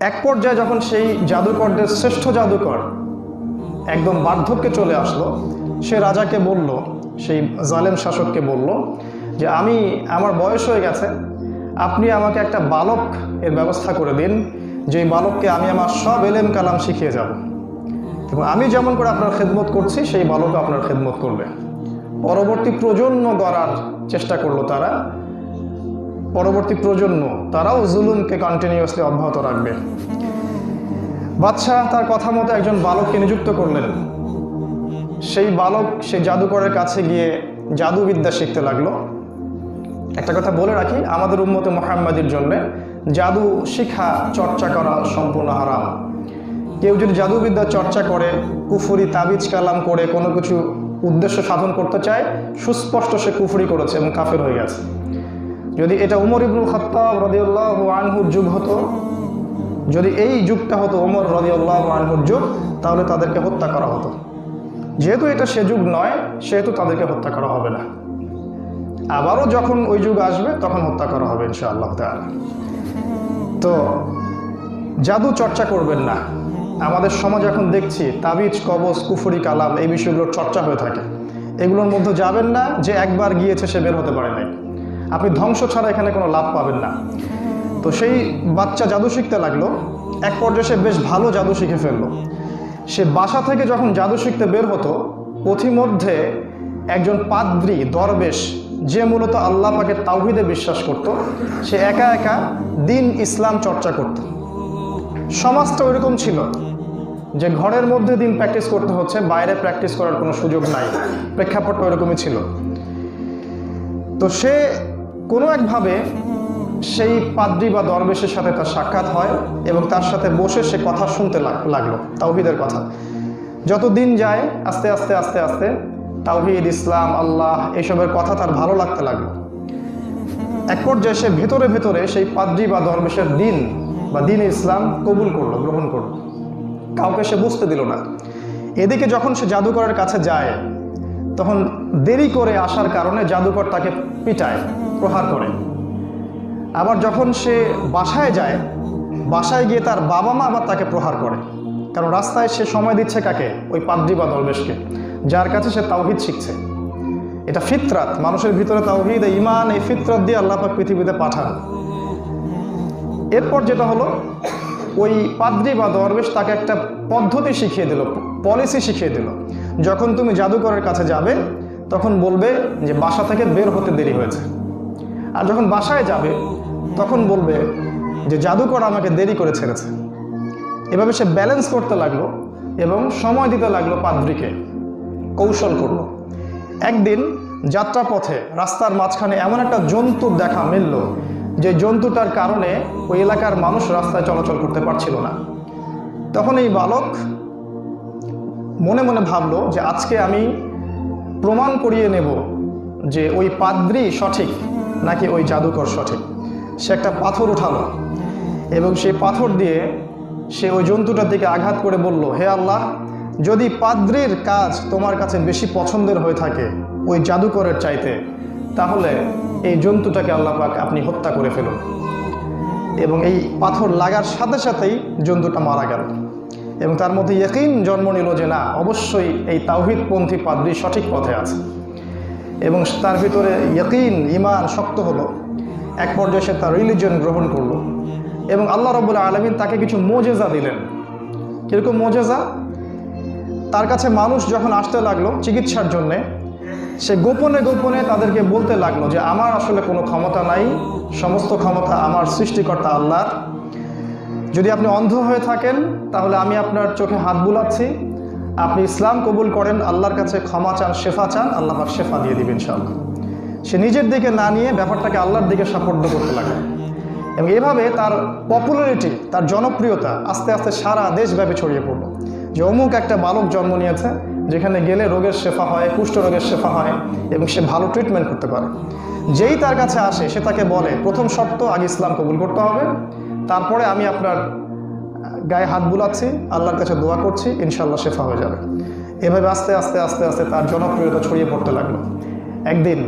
এক পর্যায়ে যখন সেই জাদুকরদের শ্রেষ্ঠ জাদুকর একদম বার্ধক্যে চলে আসলো, সে রাজাকে বলল, সেই জালেম শাসককে বলল যে, আমি, আমার বয়স হয়ে গেছে, আপনি আমাকে একটা বালক এর ব্যবস্থা করে দিন, যেই বালককে আমি আমার সব এলেম কালাম শিখিয়ে যাব। এবং আমি যেমন করে আপনার খেদমত করছি, সেই বালক আপনার খেদমত করবে। পরবর্তী প্রজন্ম গড়ার চেষ্টা করল তারা পরবর্তী প্রজন্ম, তারাও জুলুমকে কন্টিনিউয়াসলি অব্যাহত রাখবে। বাদশাহ তার কথা মতো একজন বালককে নিযুক্ত করলেন। সেই বালক, সেই জাদুকরের কাছে গিয়ে জাদুবিদ্যা শিখতে লাগল। একটা কথা বলে রাখি, আমাদের উম্মতে মোহাম্মদের জন্য জাদু শিখা, চর্চা করা সম্পূর্ণ হারাম। কেউ যদি জাদুবিদ্যা চর্চা করে, কুফুরি, তাবিজ, কালাম করে কোনো কিছু উদ্দেশ্য সাধন করতে চায়, সুস্পষ্ট সে কুফুরি করেছে এবং কাফের হয়ে গেছে। যদি এটা উমর ইবনুল খত্তাব রদিউল্লাহ আনহুর যুগ হতো, যদি এই যুগটা হতো ওমর রদিউল্লাহ আনহুর যুগ, তাহলে তাদেরকে হত্যা করা হতো। যেহেতু এটা সে যুগ নয়, সেহেতু তাদেরকে হত্যা করা হবে না। আবারও যখন ওই যুগ আসবে, তখন হত্যা করা হবে ইনশাআল্লাহ তাআলা। তো জাদু চর্চা করবেন না। আমাদের সমাজ এখন দেখছি, তাবিজ, কবজ, কুফুরি, কালাম এই বিষয়গুলোর চর্চা হয়ে থাকে। এগুলোর মধ্যে যাবেন না যে একবার গিয়েছে সে বের হতে পারে নাই। আপনি ধ্বংস ছাড়া এখানে কোনো লাভ পাবেন না। তো সেই বাচ্চা জাদু শিখতে লাগল। এক পর্যায়ে সে বেশ ভালো জাদু শিখে ফেলল। সে বাসা থেকে যখন জাদু শিখতে বের হতো, পথিমধ্যে একজন পাদ্রি, দরবেশ, যে মূলত আল্লাহ পাকে তাওহিদে বিশ্বাস করত, সে একা একা দিন ইসলাম চর্চা করত। সমাজটা ওইরকম ছিল যে ঘরের মধ্যে দিন প্র্যাকটিস করতে হচ্ছে, বাইরে প্র্যাকটিস করার কোনো সুযোগ নাই। প্রেক্ষাপটটা ওইরকমই ছিল। তো সে কোনো একভাবে সেই পাদ্রি বা দরবেশের সাথে তার সাক্ষাৎ হয় এবং তার সাথে বসে সে কথা শুনতে লাগ- লাগল, তাওহিদের কথা। যত দিন যায়, আস্তে আস্তে আস্তে আস্তে তাওহিদ, ইসলাম, আল্লাহ এইসবের কথা তার ভালো লাগতে লাগল। এক পর্যায়ে সে ভেতরে ভেতরে সেই পাদ্রি বা দরবেশের দিন বা দিন ইসলাম কবুল করল, গ্রহণ করল। কাউকে সে বুঝতে দিল না। এদিকে যখন সে জাদুকরের কাছে যায়, তখন দেরি করে আসার কারণে জাদুকর তাকে পিটায়। প্রহার করে। আবার যখন সে বাসায় যায়, বাসায় গিয়ে তার বাবা মা আবার তাকে প্রহার করে। কারণ রাস্তায় সে সময় দিচ্ছে কাকে? ওই পাদ্রি বা দরবেশকে। যার কাছে সে তাওহিদ শিখছে। এটা ফিতরাত। মানুষের ভিতরে তাওহিদ ইমান এই ফিতরাত দিয়ে আল্লাহ পাক পৃথিবীতে পাঠান। এরপর যেটা হলো, ওই পাদ্রি বা দরবেশ তাকে একটা পদ্ধতি শিখিয়ে দিল, পলিসি শিখিয়ে দিল। যখন তুমি জাদুকরের কাছে যাবে, তখন বলবে যে বাসা থেকে বের হতে দেরি হয়েছে। আর যখন বাসায় যাবে, তখন বলবে যে জাদুকর আমাকে দেরি করে ছেড়েছে। এভাবে সে ব্যালেন্স করতে লাগল এবং সময় দিতে লাগল পাদ্রিকে। কৌশল করল। একদিন যাত্রাপথে রাস্তার মাঝখানে এমন একটা জন্তুর দেখা মিলল, যে জন্তুটার কারণে ওই এলাকার মানুষ রাস্তায় চলাচল করতে পারছিল না। তখন এই বালক মনে মনে ভাবলো যে আজকে আমি প্রমাণ করিয়ে নেব যে ওই পাদ্রি সঠিক। নাকি ওই জাদুকর সঠিক সে একটা পাথর উঠালো এবং সেই পাথর দিয়ে সে ওই জন্তুটার দিকে আঘাত করে বলল, হে আল্লাহ, যদি পাদ্রির কাজ তোমার কাছে বেশি পছন্দের হয়ে থাকে ওই জাদুকরের চাইতে, তাহলে এই জন্তুটাকে আল্লাহ পাক আপনি হত্যা করে ফেলুন। এবং এই পাথর লাগার সাথে সাথেই জন্তুটা মারা গেল। এবং তার মধ্যে ইয়কিন জন্ম নিল যে না, অবশ্যই এই তাওহিদপন্থী পাদ্রি সঠিক পথে আছে। এবং তার ভিতরে ইয়কিন ইমান শক্ত হলো। এক পর্যায়ে সে তার রিলিজন গ্রহণ করল এবং আল্লাহ রবুল্লা আলমিন তাকে কিছু মোজেজা দিলেন। কীরকম মোজেজা? তার কাছে মানুষ যখন আসতে লাগল চিকিৎসার জন্যে, সে গোপনে গোপনে তাদেরকে বলতে লাগল যে, আমার আসলে কোনো ক্ষমতা নাই, সমস্ত ক্ষমতা আমার সৃষ্টিকর্তা আল্লাহর। যদি আপনি অন্ধ হয়ে থাকেন, তাহলে আমি আপনার চোখে হাত বুলাচ্ছি। আপনি ইসলাম কবুল করেন, আল্লাহর কাছে ক্ষমা চান, শেফা চান, আল্লাহ পাক শেফা দিয়ে দিবেন ইনশাআল্লাহ। সে নিজের দিকে না নিয়ে ব্যাপারটাকে আল্লাহর দিকে সাপোর্ট করতে লাগে। এবং এভাবে তার পপুলারিটি তার জনপ্রিয়তা আস্তে আস্তে সারা দেশব্যাপী ছড়িয়ে পড়ল। যে অমুক একটা বালক জন্ম নিয়েছে, যেখানে গেলে রোগের শেফা হয়, কুষ্ঠ রোগের শেফা হয়, এবং সে ভালো ট্রিটমেন্ট করতে পারে। যেই তার কাছে আসে, সে তাকে বলে, প্রথম শর্ত, আগে ইসলাম কবুল করতে হবে। তারপরে আমি আপনার গায়ে হাত বুলাচ্ছি, আল্লাহর কাছে দোয়া করছি ইনশাল্লাহ শেফা হয়ে যাবে। এভাবে আস্তে আস্তে আস্তে আস্তে তার জনপ্রিয়তা ছড়িয়ে পড়তে লাগল। একদিন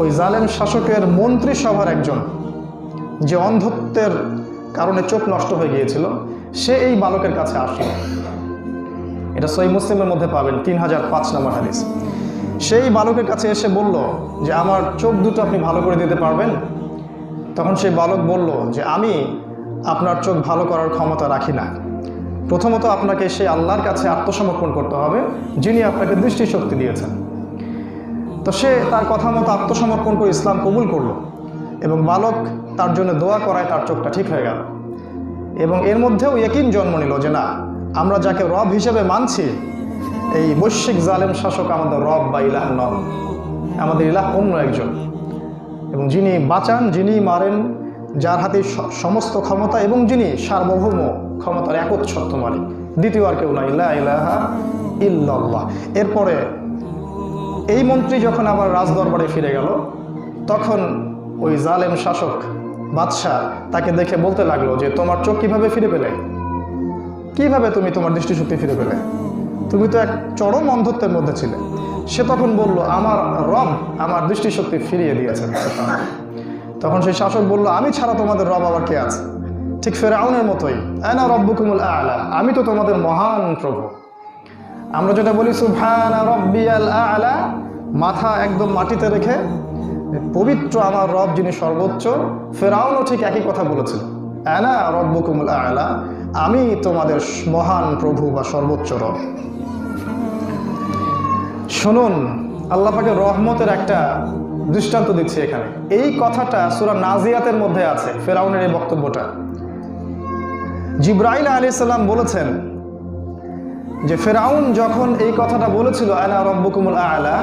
ওই জালেম শাসকের মন্ত্রিসভার একজন, যে অন্ধত্বের কারণে চোখ নষ্ট হয়ে গিয়েছিল, সে এই বালকের কাছে আসলো। এটা সই মুসলিমের মধ্যে পাবেন, তিন হাজার পাঁচ নম্বর হাদিস। সেই বালকের কাছে এসে বলল যে, আমার চোখ দুটো আপনি ভালো করে দিতে পারবেন? তখন সেই বালক বলল যে, আমি আপনার চোখ ভালো করার ক্ষমতা রাখি না। প্রথমত আপনাকে সেই আল্লাহর কাছে আত্মসমর্পণ করতে হবে, যিনি আপনাকে দৃষ্টিশক্তি দিয়েছেন। তো সে তার কথা মতো আত্মসমর্পণ করে ইসলাম কবুল করল এবং বালক তার জন্য দোয়া করায় তার চোখটা ঠিক হয়ে গেল। এবং এর মধ্যেও একিন জন্ম নিল যে, না, আমরা যাকে রব হিসেবে মানছি, এই বৈশ্বিক জালেম শাসক আমাদের রব বা ইলাহ নন। আমাদের ইলাহ অন্য একজন। এবং যিনি বাঁচান, যিনি মারেন যার হাতে সমস্ত ক্ষমতা এবং যিনি সার্বভৌম ক্ষমতার একচ্ছত্ব মালিক। দ্বিতীয় আর কেউ নাই। লা ইলাহা ইল্লাল্লাহ। এরপরে এই মন্ত্রী যখন আবার রাজদরবারে ফিরে গেল, তখন ওই জালেম শাসক বাদশাহ তাকে দেখে বলতে লাগল যে, তোমার চোখ কীভাবে ফিরে পেলে? কীভাবে তুমি তোমার দৃষ্টিশক্তি ফিরে পেলে? তুমি তো এক চরম অন্ধত্বের মধ্যে ছিলে। সে তখন বলল, আমার রব আমার দৃষ্টিশক্তি ফিরিয়ে দিয়েছেন। তখন সেই শাসক বলল, আমি ছাড়া তোমাদের রব আবার কে আছে? ঠিক ফেরাউনের মতোই। আনা রব্বুকুমুল আলা, আমি তো তোমাদের মহান প্রভু। আমরা যেটা বলি, সুবহানা রব্বিয়াল আলা মাথা একদম মাটিতে রেখে পবিত্র আমার রব যিনি সর্বোচ্চ, ফেরাউনও ঠিক একই কথা বলেছিল। আনা রব্বুকুমুল আলা, আমি তোমাদের মহান প্রভু বা সর্বোচ্চ রব। শুনুন, আল্লাহ পাকে রহমতের একটা দৃষ্টান্ত দিচ্ছে এখানে। এই কথাটা সুরা নাজিয়াতের মধ্যে আছে, ফেরাউনের এই বক্তব্যটা। জিব্রাইল আলী সাল্লাম বলেছেন যে, ফেরাউন যখন এই কথাটা বলেছিল, আলা রব্বুকুমুল আলা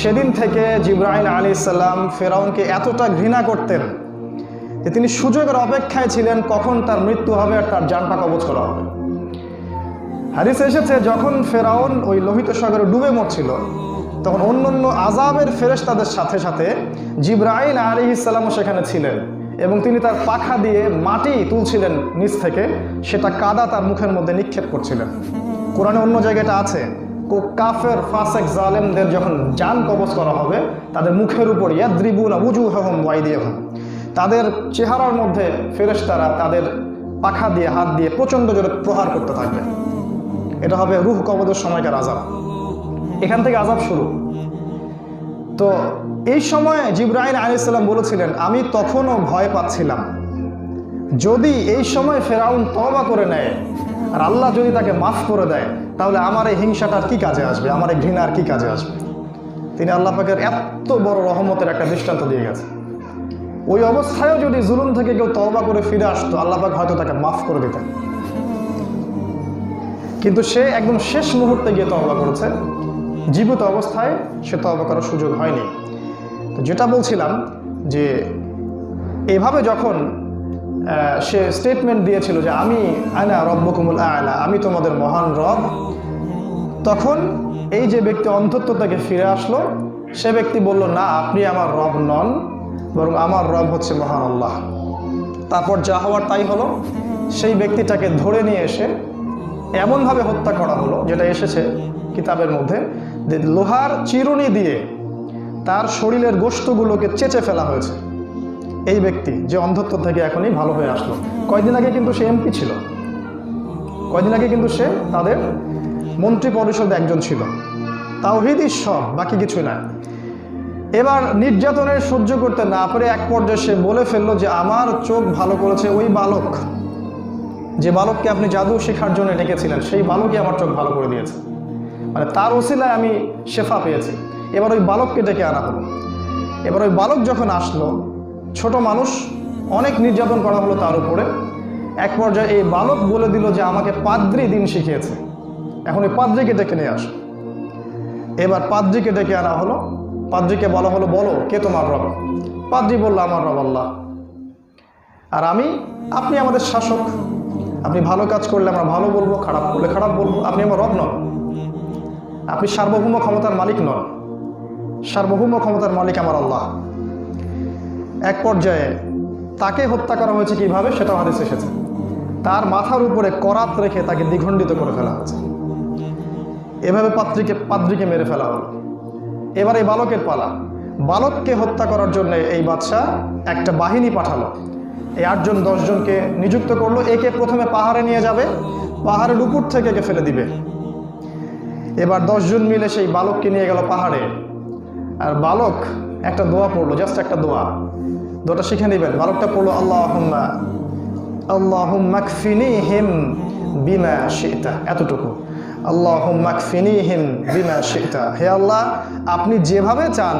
সেদিন থেকে জিব্রাইল আলী সাল্লাম ফেরাউনকে এতটা ঘৃণা করতেন যে, তিনি সুযোগের অপেক্ষায় ছিলেন কখন তার মৃত্যু হবে আর তার জানটা কবচ হবে। হাদিসে এসেছে, যখন ফেরাউন ওই লোহিত সাগরে ডুবে মরছিল তখন অন্য অন্য আজাবের ফেরেশতাদের সাথে সাথে জিব্রাইল আলী ইসলামও সেখানে ছিলেন এবং তিনি তার পাখা দিয়ে মাটি তুলছিলেন নিচ থেকে। সেটা কাদা তার মুখের মধ্যে নিক্ষেপ করছিলেন। কোরআনে অন্য জায়গাটা আছে। কো- কাফের, ফাসেক, জালেমদের যখন জান কবজ করা হবে, তাদের মুখের উপর ইয়াদ্রিবুন উজু হম ওয়াইদিয়াহম তাদের চেহারার মধ্যে ফেরেশতারা তাদের পাখা দিয়ে, হাত দিয়ে প্রচণ্ড জোরে প্রহার করতে থাকবে। এটা হবে রুহ কবদের সময়কার আজাব এখান থেকে আজাব শুরু। তো এই সময় জিব্রাহিম আলাইসাল্লাম বলেছিলেন, আমি তখনও ভয় পাচ্ছিলাম। যদি এই সময় ফেরাউন তবা করে নেয় আর আল্লাহ যদি তাকে মাফ করে দেয়, তাহলে আমার এই হিংসাটার কি কাজে আসবে? আমার এই ঘৃণার কি কাজে আসবে? তিনি আল্লাহ পাকের এত বড় রহমতের একটা দৃষ্টান্ত দিয়ে গেছে ওই অবস্থায়ও যদি জুলুম থেকে কেউ তওবা করে ফিরে আসতো, আল্লাহ পাক হয়তো তাকে মাফ করে দিতেন। কিন্তু সে একদম শেষ মুহূর্তে গিয়ে তওবা করেছে। জীবিত অবস্থায় সে তওবা করার সুযোগ হয়নি। তো যেটা বলছিলাম যে এভাবে যখন সে স্টেটমেন্ট দিয়েছিল যে আমি আনা রব্বকুমুল আলা, আমি তোমাদের মহান রব, তখন এই যে ব্যক্তি অন্ধত্ব থেকে ফিরে আসলো, সে ব্যক্তি বলল, না, আপনি আমার রব নন, বরং আমার রব হচ্ছে মহান আল্লাহ। তারপর যা হওয়ার তাই হলো, সেই ব্যক্তিটাকে ধরে নিয়ে এসে এমনভাবে হত্যা করা হলো, যেটা এসেছে কিতাবের মধ্যে যে লোহার চিরুনি দিয়ে তার শরীরের গোষ্ঠগুলোকে চেচে ফেলা হয়েছে। এই ব্যক্তি যে অন্ধত্ব থেকে এখনই ভালো হয়ে আসলো। কয়দিন আগে কিন্তু সে এমপি ছিল। কয়দিন আগে কিন্তু সে তাদের মন্ত্রী পরিষদে একজন ছিল। তাওহিদ সব বাকি কিছু না এবার নির্যাতনের সহ্য করতে না পারে এক পর্যায়ে সে বলে ফেলল যে, আমার চোখ ভালো করেছে ওই বালক। যে বালককে আপনি জাদু শেখার জন্য ডেকেছিলেন, সেই বালকই আমার চোখ ভালো করে দিয়েছে। মানে তার ওসিলায় আমি শেফা পেয়েছি। এবার ওই বালককে ডেকে আনা হলো। এবার ওই বালক যখন আসলো, ছোট মানুষ অনেক নির্যাতন করা হলো তার উপরে। এক পর্যায়ে এই বালক বলে দিল যে, আমাকে পাদ্রি দিন শিখিয়েছে। এখন ওই পাদ্রিকে ডেকে নিয়ে আস। এবার পাদ্রিকে ডেকে আনা হলো। পাদ্রিকে বলা হলো, বলো, কে তোমার রব? পাদ্রি বলল, আমার রব আল্লাহ। আর আমি, আপনি আমাদের শাসক। আপনি ভালো কাজ করলে আমরা ভালো বলব, খারাপ করলে খারাপ বলব। আপনি আমার রব নন। আপনি সার্বভৌম ক্ষমতার মালিক নন। সার্বভৌম ক্ষমতার মালিক আমার আল্লাহ। এক পর্যায়ে তাকে হত্যা করা হয়েছে কীভাবে সেটাও হাদিস এসেছে। তার মাথার উপরে করাত রেখে তাকে দ্বিখণ্ডিত করে ফেলা হয়েছে। এভাবে পাত্রীকে, পাদ্রীকে মেরে ফেলা হলো। এবার এই বালকের পালা। বালককে হত্যা করার জন্য এই বাদশাহ একটা বাহিনী পাঠালো। এই আটজন, দশজনকে নিযুক্ত করল। একে প্রথমে পাহাড়ে নিয়ে যাবে। পাহাড়ের উপর থেকে একে ফেলে দিবে। এবার দশজন মিলে সেই বালককে নিয়ে গেল পাহাড়ে। আর বালক একটা দোয়া পড়ল জাস্ট একটা দোয়া। দোয়াটা শিখে নেবেন। বালকটা পড়ল আল্লাহ আল্লাহ মাকফিনি হিম বিমা শিতা। এতটুকু। আল্লাহ মাকফিনি হিম বিমা শিতা। হে আল্লাহ, আপনি যেভাবে চান,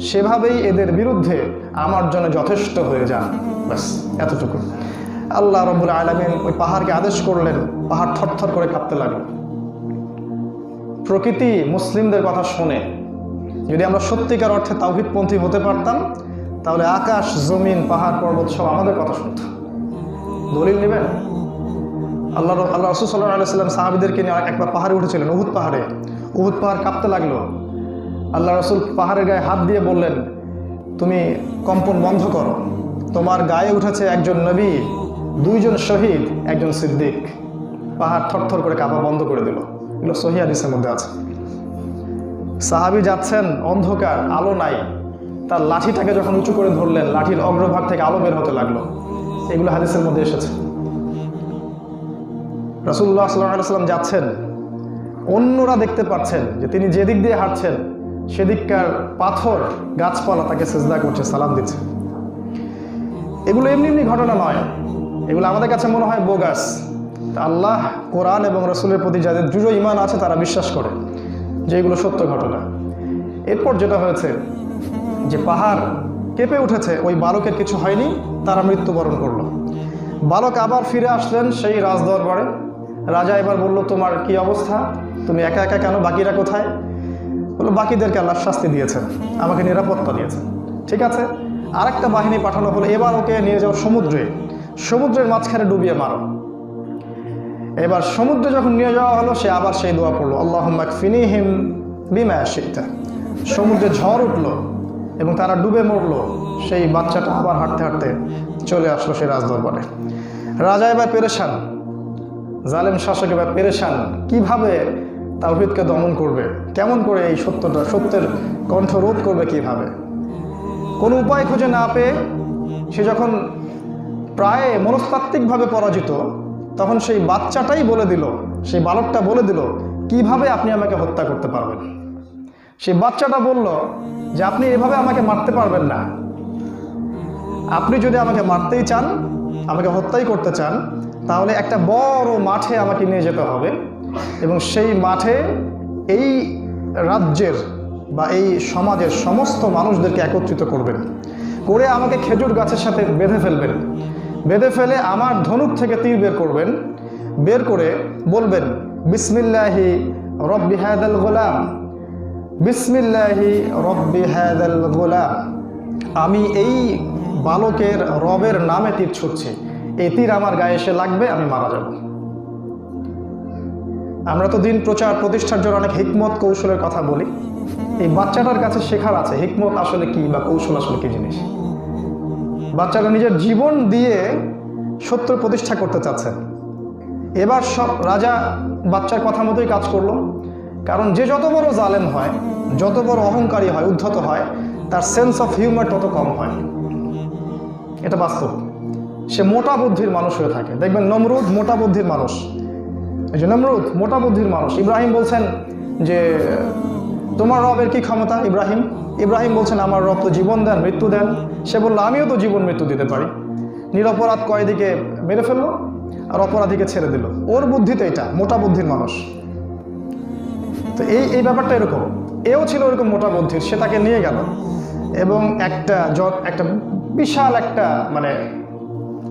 সেভাবেই এদের বিরুদ্ধে আমার জন্য যথেষ্ট হয়ে যান। ব্যাস, এতটুকু। আল্লাহ রবুল আলমিন ওই পাহাড়কে আদেশ করলেন, পাহাড় থরথর করে কাঁপতে লাগল। প্রকৃতি মুসলিমদের কথা শোনে, যদি আমরা সত্যিকার অর্থে তাওহিদপন্থী হতে পারতাম, তাহলে আকাশ, জমিন, পাহাড়, পর্বত সব আমাদের কথা শুনত। দলিল নেবেন? আল্লাহ আল্লাহ রসুল সাল্লাহ আলাইসাল্লাম সাহাবিদেরকে নিয়ে একবার পাহাড়ে উঠেছিলেন, উহুদ পাহাড়ে। উহুদ পাহাড় কাঁপতে লাগল। আল্লাহ রসুল পাহাড়ের গায়ে হাত দিয়ে বললেন, তুমি কম্পন বন্ধ করো। তোমার গায়ে উঠেছে একজন নবী, দুইজন শহীদ, একজন সিদ্দিক। পাহাড় থরথর করে কাঁপা বন্ধ করে দিল। এগুলো সহি মধ্যে আছে। সাহাবি যাচ্ছেন, অন্ধকার, আলো নাই। তার লাঠিটাকে যখন উঁচু করে ধরলেন, লাঠির অগ্রভাগ থেকে আলো বের হতে লাগল। এগুলো হাদিসের মধ্যে এসেছে। রসুল্লাহ সাল্লাম যাচ্ছেন। অন্যরা দেখতে পাচ্ছেন যে তিনি যেদিক দিয়ে হাঁটছেন, সেদিককার পাথর, গাছপালা তাকে সেজদা করছে, সালাম দিচ্ছে। এগুলো এমনি এমনি ঘটনা নয়। এগুলো আমাদের কাছে মনে হয় বোগাস আল্লাহ, কোরআন এবং রসুলের প্রতি যাদের দৃঢ় ইমান আছে, তারা বিশ্বাস করে যে এগুলো সত্য ঘটনা। এরপর যেটা হয়েছে যে পাহাড় কেঁপে উঠেছে, ওই বালকের কিছু হয়নি, তারা মৃত্যুবরণ করল। বালক আবার ফিরে আসলেন সেই রাজদরবারে। রাজা এবার বলল, তোমার কি অবস্থা? তুমি একা একা কেন? বাকিরা কোথায়? বলল, বাকিদেরকে আল্লাহ শাস্তি দিয়েছেন, আমাকে নিরাপত্তা দিয়েছেন। ঠিক আছে? আরেকটা বাহিনী পাঠানো হলো, এবার ওকে নিয়ে যাও সমুদ্রে। সমুদ্রের মাঝখানে ডুবিয়ে মারো। এবার সমুদ্রে যখন নিয়ে যাওয়া হলো, সে আবার সেই দোয়া পড়ল আল্লাহ ফিনি হিম বিমা সেইটা সমুদ্রে ঝড় উঠল এবং তারা ডুবে মরলো। সেই বাচ্চাটা আবার হাঁটতে হাঁটতে চলে আসলো সেই রাজদরবারে। রাজা এবার পেরেশান। জালেম শাসক এবার পেরেশান। কীভাবে তাওহিদকে দমন করবে? কেমন করে এই সত্যটা, সত্যের কণ্ঠ রোধ করবে কীভাবে? কোনো উপায় খুঁজে না পেয়ে সে যখন প্রায় মনস্তাত্ত্বিকভাবে পরাজিত তখন সেই বাচ্চাটাই বলে দিল, সেই বালকটা বলে দিল, কীভাবে আপনি আমাকে হত্যা করতে পারবেন? সেই বাচ্চাটা বলল, যে আপনি এভাবে আমাকে মারতে পারবেন না। আপনি যদি আমাকে মারতেই চান, আমাকে হত্যাই করতে চান, তাহলে একটা বড় মাঠে আমাকে নিয়ে যেতে হবে এবং সেই মাঠে এই রাজ্যের বা এই সমাজের সমস্ত মানুষদেরকে একত্রিত করবেন। করে আমাকে খেজুর গাছের সাথে বেঁধে ফেলবেন। বেঁধে ফেলে আমার ধনুক থেকে তীর বের করবেন। বের করে বলবেন, বিসমিল্লাহি রব্বি হায়দাল গোলাম। বিসমিল্লাহি রব্বি হায়দাল গোলাম। আমি এই বালকের রবের নামে তীর ছুটছি। এই তীর আমার গায়ে এসে লাগবে, আমি মারা যাব। আমরা তো দিন প্রচার, প্রতিষ্ঠার জন্য অনেক হিকমত, কৌশলের কথা বলি। এই বাচ্চাটার কাছে শেখার আছে হিকমত আসলে কি বা কৌশল আসলে কি জিনিস? বাচ্চাটা নিজের জীবন দিয়ে সত্য প্রতিষ্ঠা করতে চাচ্ছে। এবার সব রাজা বাচ্চার কথা মতোই কাজ করল। কারণ যে যত বড় জালেম হয়, যত বড় অহংকারী হয়, উদ্ধত হয়, তার সেন্স অফ হিউমার তত কম হয়। এটা বাস্তব। সে মোটা বুদ্ধির মানুষ হয়ে থাকে। দেখবেন নমরুদ মোটা বুদ্ধির মানুষ। এই যে নমরুদ মোটা বুদ্ধির মানুষ। ইব্রাহিম বলছেন যে, তোমার রবের কি ক্ষমতা ইব্রাহিম? ইব্রাহিম বলছেন, আমার রব তো জীবন দেন, মৃত্যু দেন। সে বলল, আমিও তো জীবন মৃত্যু দিতে পারি। নিরপরাধ কয়েদিকে মেরে ফেলল আর অপরাধীকে ছেড়ে দিল। ওর বুদ্ধিতে এটা, মোটা বুদ্ধির মানুষ। তো এই এই ব্যাপারটা এরকম। এও ছিল এরকম মোটা বুদ্ধির, সে তাকে নিয়ে গেল। এবং একটা একটা বিশাল একটা মানে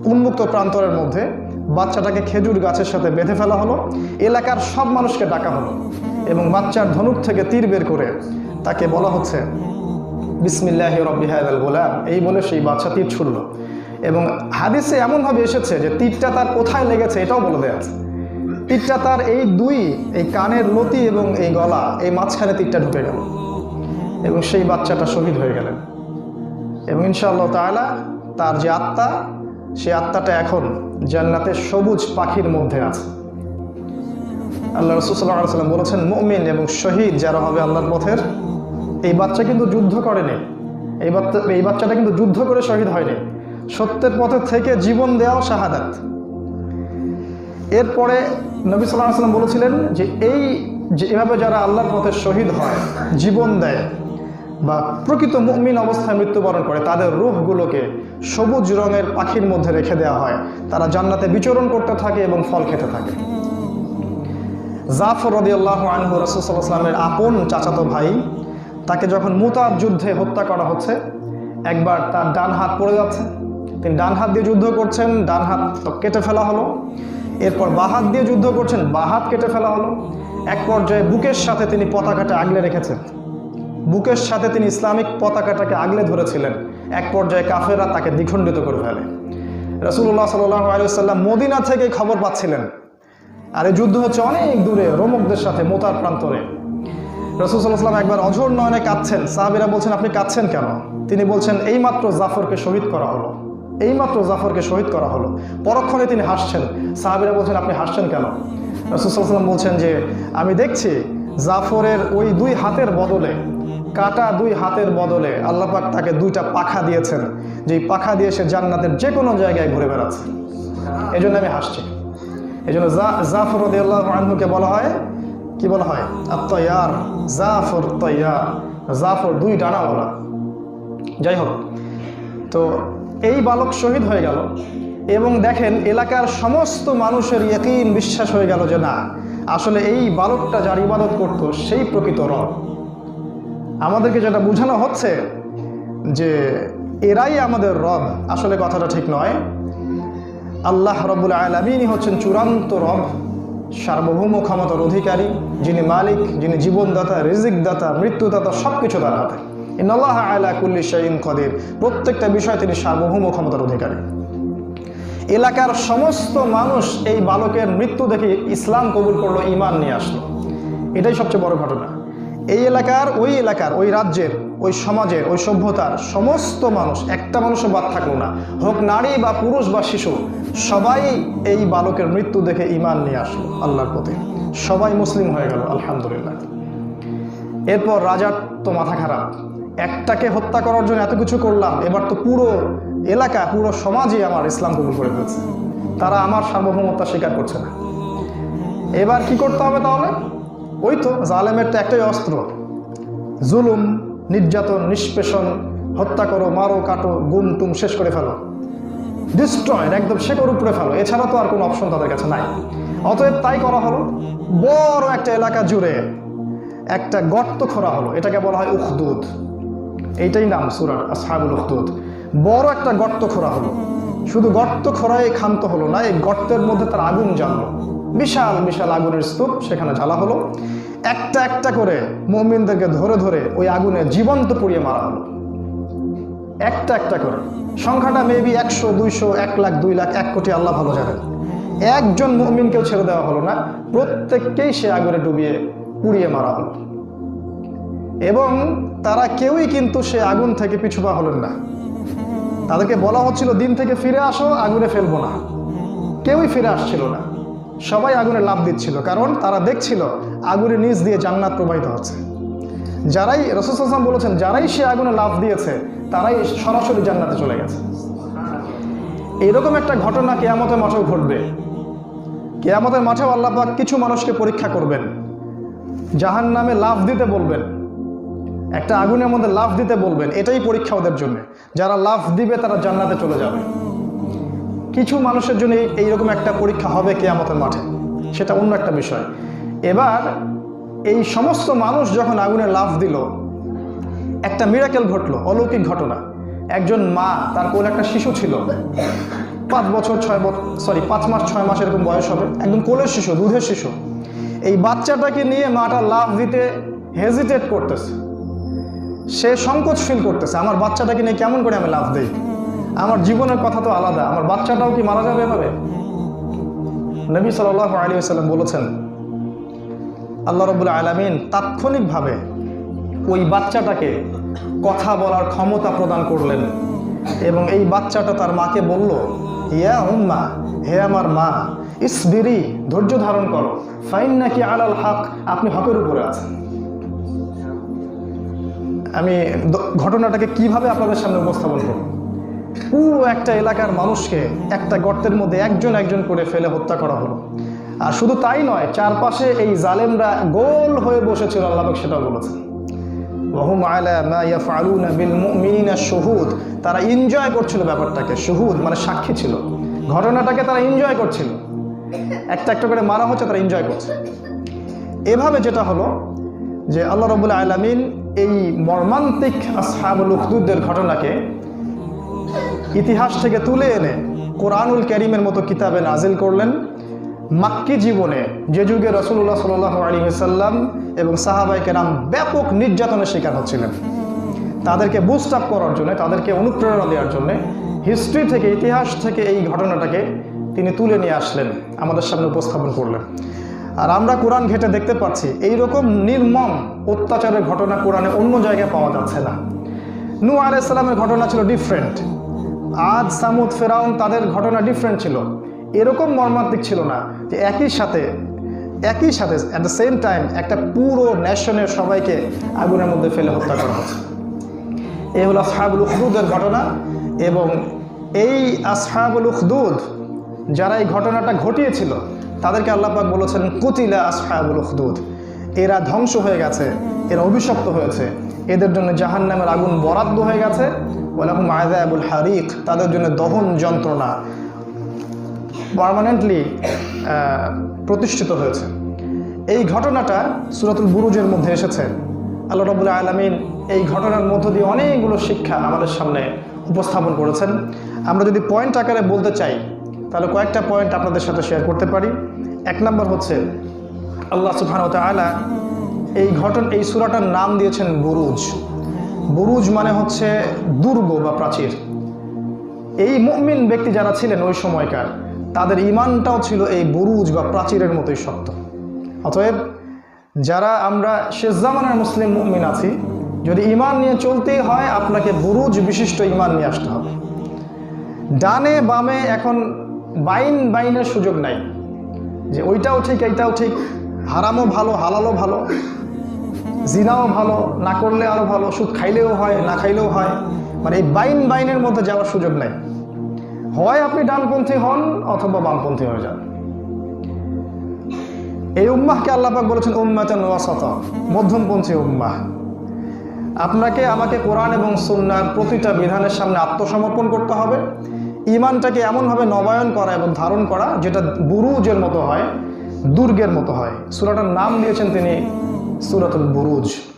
উন্মুক্ত প্রান্তরের মধ্যে বাচ্চাটাকে খেজুর গাছের সাথে বেঁধে ফেলা হলো। এলাকার সব মানুষকে ডাকা হলো। এবং বাচ্চার ধনুক থেকে তীর বের করে তাকে বলা হচ্ছে বিসমিল্লাহ রব্বি হায়দাল গোলাম। এই বলে সেই বাচ্চা তীর ছুড়ল। এবং হাদিসে এমনভাবে এসেছে যে তীরটা তার কোথায় লেগেছে এটাও বলে দেওয়া আছে। তীরটা তার এই দুই, এই কানের লতি এবং এই গলা, এই মাঝখানে তীরটা ঢুকে গেল। এবং সেই বাচ্চাটা শহীদ হয়ে গেলেন। এবং ইনশাআল্লাহ তাআলা তার যে আত্মা, সেই আত্মাটা এখন জান্নাতের সবুজ পাখির মধ্যে আছে। আল্লাহ রসুল্লাহ সাল্লাম বলেছেন, মুমিন এবং শহীদ যারা হবে আল্লাহর পথের এই বাচ্চা কিন্তু যুদ্ধ করেনি। এই বাচ্চা এই বাচ্চাটা কিন্তু যুদ্ধ করে শহীদ হয়নি। সত্যের পথে থেকে জীবন দেওয়াও শাহাদাত। এরপরে নবী সাল্লাহ সাল্লাম বলেছিলেন যে এই যে এভাবে যারা আল্লাহর পথে শহীদ হয়, জীবন দেয় বা প্রকৃত মুমিন অবস্থায় মৃত্যুবরণ করে, তাদের রূপগুলোকে সবুজ রঙের পাখির মধ্যে রেখে দেওয়া হয়। তারা জান্নাতে বিচরণ করতে থাকে এবং ফল খেতে থাকে। জাফর রদি আল্লাহ আনহু রসুলামের আপন চাচাতো ভাই তাকে যখন মুতার যুদ্ধে হত্যা করা হচ্ছে, একবার তার ডান হাত পড়ে যাচ্ছে। তিনি ডান হাত দিয়ে যুদ্ধ করছেন, ডান হাত কেটে ফেলা হলো। এরপর বাঁ হাত দিয়ে যুদ্ধ করছেন, বাঁ হাত কেটে ফেলা হলো। এক পর্যায়ে বুকের সাথে তিনি পতাকাটা আগলে রেখেছেন। বুকের সাথে তিনি ইসলামিক পতাকাটাকে আগলে ধরেছিলেন। এক পর্যায়ে কাফেরা তাকে দ্বিখণ্ডিত করে ফেলে। রসুল্লাহ সাল্লাম মদিনা থেকে খবর পাচ্ছিলেন। আর এই যুদ্ধ হচ্ছে অনেক দূরে, রোমকদের সাথে মোতার প্রান্তরে। রসুল সাল্লাহাম একবার অঝোর নয়নে কাঁদছেন। সাহাবিরা বলছেন, আপনি কাঁদছেন কেন? তিনি বলছেন, এইমাত্র জাফরকে শহীদ করা হলো। এইমাত্র জাফরকে শহীদ করা হলো। পরক্ষণে তিনি হাসছেন। সাহাবিরা বলছেন, আপনি হাসছেন কেন? রসুল সাল্লাম বলছেন যে, আমি দেখছি জাফরের ওই দুই হাতের বদলে, কাটা দুই হাতের বদলে আল্লাপাক তাকে দুইটা পাখা দিয়েছেন, যেই পাখা দিয়ে সে জান্নাতের যে কোনো জায়গায় ঘুরে বেড়াচ্ছে। এই জন্য আমি হাসছি। এই জন্য জাফর রদিয়াল্লাহ আনহুকে বলা হয় কি বলা হয়? আত্ময়ার জাফর তৈয়ার জাফর দুই ডানাওয়ালা যাই হোক, তো এই বালক শহীদ হয়ে গেল এবং দেখেন এলাকার সমস্ত মানুষের ইয়কিন বিশ্বাস হয়ে গেল যে না, আসলে এই বালকটা যার ইবাদত করত সেই প্রকৃত রব। আমাদেরকে যেটা বোঝানো হচ্ছে যে এরাই আমাদের রব, আসলে কথাটা ঠিক নয়। আল্লাহ রবুল আলমিনই হচ্ছেন চূড়ান্ত রব। সার্বভৌম ক্ষমতার অধিকারী, যিনি মালিক, যিনি জীবনদাতা, রিজিকদাতা, মৃত্যুদাতা সব কিছু তার হাতে। ইন্নআল্লাহ আলা কুল্লি কদির। প্রত্যেকটা বিষয় তিনি সার্বভৌম ক্ষমতার অধিকারী। এলাকার সমস্ত মানুষ এই বালকের মৃত্যু দেখে ইসলাম কবুল করল ইমান নিয়ে আসলো। এটাই সবচেয়ে বড় ঘটনা। এই এলাকার, ওই এলাকার, ওই রাজ্যের ওই সমাজের, ওই সভ্যতার সমস্ত মানুষ, একটা মানুষও বাদ থাকল না। হোক নারী বা পুরুষ বা শিশু, সবাই এই বালকের মৃত্যু দেখে ইমান নিয়ে আসলো আল্লাহর প্রতি সবাই মুসলিম হয়ে গেল, আলহামদুলিল্লাহ। এরপর রাজার তো মাথা খারাপ। একটাকে হত্যা করার জন্য এত কিছু করলাম, এবার তো পুরো এলাকা, পুরো সমাজই আমার ইসলাম কবুল করে ফেলছে। তারা আমার সার্বভৌমত্তা স্বীকার করছে না। এবার কি করতে হবে তাহলে? ওই তো জালেমের তো একটাই অস্ত্র। জুলুম নির্যাতন, নিষ্পেষণ, হত্যা করো, মারো, কাটো, গুম, টুম শেষ করে ফেলো। ডিস্ট্রয়েড একদম শেকর উপরে ফেলো। এছাড়া তো আর কোনো অপশন তাদের কাছে নাই। অতএব তাই করা হলো, বড় একটা এলাকা জুড়ে একটা গর্ত খোরা হলো। এটাকে বলা হয় উখদুদ। এইটাই নাম সুরার আসহাবুল উখদুদ। বড় একটা গর্ত খোরা হলো। শুধু গর্ত খোরাই ক্ষান্ত হলো না, এই গর্তের মধ্যে তার আগুন জ্বাললো। বিশাল বিশাল আগুনের স্তূপ সেখানে জ্বালা হলো। একটা একটা করে মমিনদেরকে ধরে ধরে ওই আগুনে জীবন্ত পুড়িয়ে মারা হলো। একটা একটা করে। সংখ্যাটা মেবি একশো, দুইশো, এক লাখ, দুই লাখ, এক কোটি, আল্লাহ ভালো জানেন। একজন মমিনকেও ছেড়ে দেওয়া হলো না। প্রত্যেককেই সে আগুনে ডুবিয়ে পুড়িয়ে মারা হলো। এবং তারা কেউই কিন্তু সে আগুন থেকে পিছু পা হলেন না। তাদেরকে বলা হচ্ছিল, দিন থেকে ফিরে আসো, আগুনে ফেলব না। কেউই ফিরে আসছিল না। সবাই আগুনে লাভ দিচ্ছিল, কারণ তারা দেখছিল আগুনের নিচ দিয়ে জান্নাত প্রবাহিত হচ্ছে। যারাই রসুলাম বলেছেন, যারাই সে আগুনে লাভ দিয়েছে, তারাই সরাসরি জান্নাতে চলে গেছে। এরকম একটা ঘটনা কেয়ামতের মাঠেও ঘটবে। কেয়ামতের মাঠেও আল্লাপাক কিছু মানুষকে পরীক্ষা করবেন। জাহান নামে লাভ দিতে বলবেন। একটা আগুনের মধ্যে লাভ দিতে বলবেন। এটাই পরীক্ষা ওদের জন্য। যারা লাভ দিবে, তারা জান্নাতে চলে যাবে। কিছু মানুষের জন্য এইরকম একটা পরীক্ষা হবে কেয়ামতের মাঠে। সেটা অন্য একটা বিষয়। এবার এই সমস্ত মানুষ যখন আগুনে লাভ দিল, একটা মিরাকেল ঘটলো, অলৌকিক ঘটনা। একজন মা, তার কোলে একটা শিশু ছিল। পাঁচ বছর, ছয় বছর সরি পাঁচ মাস, ছয় মাস এরকম বয়স হবে। একদম কোলের শিশু, দুধের শিশু। এই বাচ্চাটাকে নিয়ে মাটা লাভ দিতে হেজিটেট করতেছে। সে সংকোচ ফিল করতেছে, আমার বাচ্চাটাকে নিয়ে কেমন করে আমি লাভ দিই? আমার জীবনের কথা তো আলাদা। আমার বাচ্চাটাও কি মারা যাবে এভাবে? নবী সাল আলী সাল্লাম বলেছেন, আল্লাহ রবুল্লা আলমিন তাৎক্ষণিকভাবে ওই বাচ্চাটাকে কথা বলার ক্ষমতা প্রদান করলেন এবং এই বাচ্চাটা তার মাকে বলল, ইয়া উম্মা, হে আমার মা, ইসবিরি, ধৈর্য ধারণ করো। ফাইন নাকি আলাল হক, আপনি হকের উপরে আছেন। আমি ঘটনাটাকে কীভাবে আপনাদের সামনে উপস্থাপন করব? পুরো একটা এলাকার মানুষকে একটা গর্তের মধ্যে একজন একজন করে ফেলে হত্যা করা হলো। আর শুধু তাই নয়, চারপাশে এই জালেমরা গোল হয়ে বসেছিল, আল্লাহ সেটা বলেছেন। ওহুম আলা মা ইয়াফআলুনা বিল মুমিনিনা শুহুদ। তারা এনজয় করছিল ব্যাপারটাকে, শুহুদ মানে সাক্ষী ছিল। ঘটনাটাকে তারা এনজয় করছিল। একটা একটা করে মারা হচ্ছে, তারা এনজয় করছে। এভাবে যেটা হলো যে আল্লাহ রবুল আলামিন এই মর্মান্তিক আসহাবুল উখদুদের ঘটনাকে ইতিহাস থেকে তুলে এনে কোরআনুল করিমের মতো কিতাবে নাজিল করলেন। মাক্কি জীবনে যে যুগে রসুল্লাহ সাল আলী সাল্লাম এবং সাহাবাই কেরাম ব্যাপক নির্যাতনের শিকার হচ্ছিলেন। তাদেরকে বুস্ট আপ করার জন্য, তাদেরকে অনুপ্রেরণা দেওয়ার জন্য হিস্ট্রি থেকে, ইতিহাস থেকে এই ঘটনাটাকে তিনি তুলে নিয়ে আসলেন, আমাদের সামনে উপস্থাপন করলেন। আর আমরা কোরআন ঘেটে দেখতে পাচ্ছি এই রকম নির্মম অত্যাচারের ঘটনা কোরআনে অন্য জায়গায় পাওয়া যাচ্ছে না। নু আলাইসাল্লামের ঘটনা ছিল ডিফারেন্ট আজ সামুদ, ফেরাউন তাদের ঘটনা ডিফারেন্ট ছিল। এরকম মর্মান্তিক ছিল না যে একই সাথে একই সাথে অ্যাট দ্য সেম টাইম একটা পুরো ন্যাশনের সবাইকে আগুনের মধ্যে ফেলে হত্যা করা হচ্ছে। এই হলো আসহাবুল উখদুদের ঘটনা এবং এই আসহাবুল উখদুদ যারা এই ঘটনাটা ঘটিয়েছিল, তাদেরকে আল্লাহ পাক বলেছেন, কুতিলা আসহাবুল উখদুদ। এরা ধ্বংস হয়ে গেছে, এরা অভিশপ্ত হয়েছে। এদের জন্য জাহান নামের আগুন বরাদ্দ হয়ে গেছে। ওলাহুম আজাবুল হারিক, তাদের জন্য দহন যন্ত্রণা পারমানেন্টলি প্রতিষ্ঠিত হয়েছে। এই ঘটনাটা সুরাতুল বুরুজের মধ্যে এসেছে। আল্লাহ রবুল্লা আলমিন এই ঘটনার মধ্য দিয়ে অনেকগুলো শিক্ষা আমাদের সামনে উপস্থাপন করেছেন। আমরা যদি পয়েন্ট আকারে বলতে চাই, তাহলে কয়েকটা পয়েন্ট আপনাদের সাথে শেয়ার করতে পারি। এক নম্বর হচ্ছে, আল্লাহ সুবহান আলা এই ঘটন, এই সুরাটার নাম দিয়েছেন বুরুজ। বুরুজ মানে হচ্ছে দুর্গ বা প্রাচীর। এই মুমিন ব্যক্তি যারা ছিলেন ওই সময়কার, তাদের ইমানটাও ছিল এই বুরুজ বা প্রাচীরের মতোই শক্ত। অতএব যারা আমরা শেষ জামানের মুসলিম মুমিন আছি, যদি ইমান নিয়ে চলতেই হয়, আপনাকে বুরুজ বিশিষ্ট ইমান নিয়ে আসতে হবে। ডানে বামে এখন বাইন বাইনের সুযোগ নাই। যে ওইটাও ঠিক, এইটাও ঠিক, হারামও ভালো, হালালও ভালো। জিনাও ভালো, না করলে আরও ভালো সুদ খাইলেও হয়, না খাইলেও হয়। মানে এই বাইন বাইনের মধ্যে যাওয়ার সুযোগ নাই। হয় আপনি ডানপন্থী হন অথবা বামপন্থী হয়ে যান। এই উম্মাহকে আল্লাপাক বলেছেন, উম্মাতেন ওয়াসত, মধ্যমপন্থী উম্মাহ। আপনাকে আমাকে কোরআন এবং সুন্নার প্রতিটা বিধানের সামনে আত্মসমর্পণ করতে হবে। ইমানটাকে এমনভাবে নবায়ন করা এবং ধারণ করা, যেটা বুরুজের মতো হয়, দুর্গের মতো হয়। সুরাটার নাম দিয়েছেন তিনি সুরাতুল বুরুজ